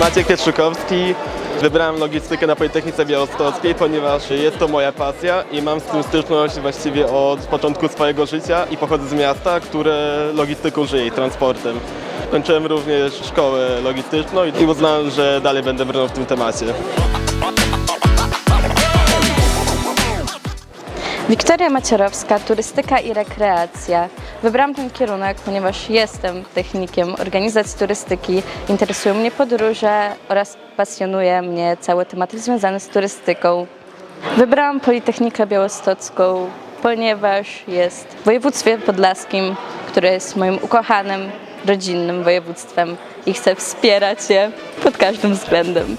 Maciek Pieczukowski. Wybrałem logistykę na Politechnice Białostockiej, ponieważ jest to moja pasja i mam z tym styczność właściwie od początku swojego życia i pochodzę z miasta, które logistyką żyje i transportem. Kończyłem również szkołę logistyczną i uznałem, że dalej będę brnął w tym temacie. Wiktoria Macierowska, turystyka i rekreacja. Wybrałam ten kierunek, ponieważ jestem technikiem organizacji turystyki, interesują mnie podróże oraz pasjonuje mnie całe tematy związane z turystyką. Wybrałam Politechnikę Białostocką, ponieważ jest w województwie podlaskim, które jest moim ukochanym, rodzinnym województwem i chcę wspierać je pod każdym względem.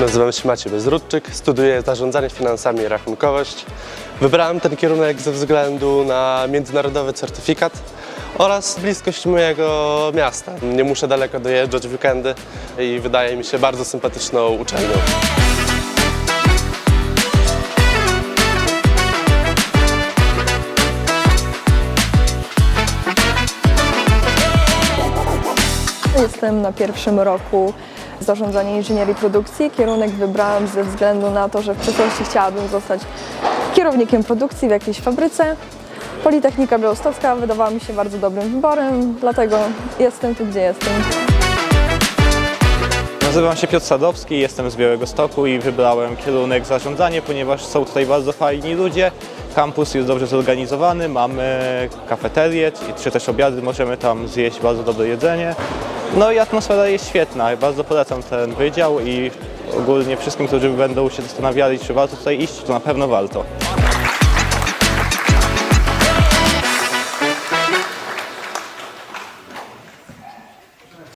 Nazywam się Maciej Bezrudczyk, studiuję zarządzanie finansami i rachunkowość. Wybrałem ten kierunek ze względu na międzynarodowy certyfikat oraz bliskość mojego miasta. Nie muszę daleko dojeżdżać w weekendy i wydaje mi się bardzo sympatyczną uczelnią. Jestem na pierwszym roku zarządzania inżynierii produkcji. Kierunek wybrałam ze względu na to, że w przyszłości chciałabym zostać kierownikiem produkcji w jakiejś fabryce. Politechnika Białostocka wydawała mi się bardzo dobrym wyborem, dlatego jestem tu, gdzie jestem. Nazywam się Piotr Sadowski, jestem z Białego Stoku i wybrałem kierunek zarządzanie, ponieważ są tutaj bardzo fajni ludzie. Kampus jest dobrze zorganizowany, mamy kafeterię, czy też obiady, możemy tam zjeść bardzo dobre jedzenie. No i atmosfera jest świetna, bardzo polecam ten wydział i ogólnie wszystkim, którzy będą się zastanawiali, czy warto tutaj iść, to na pewno warto.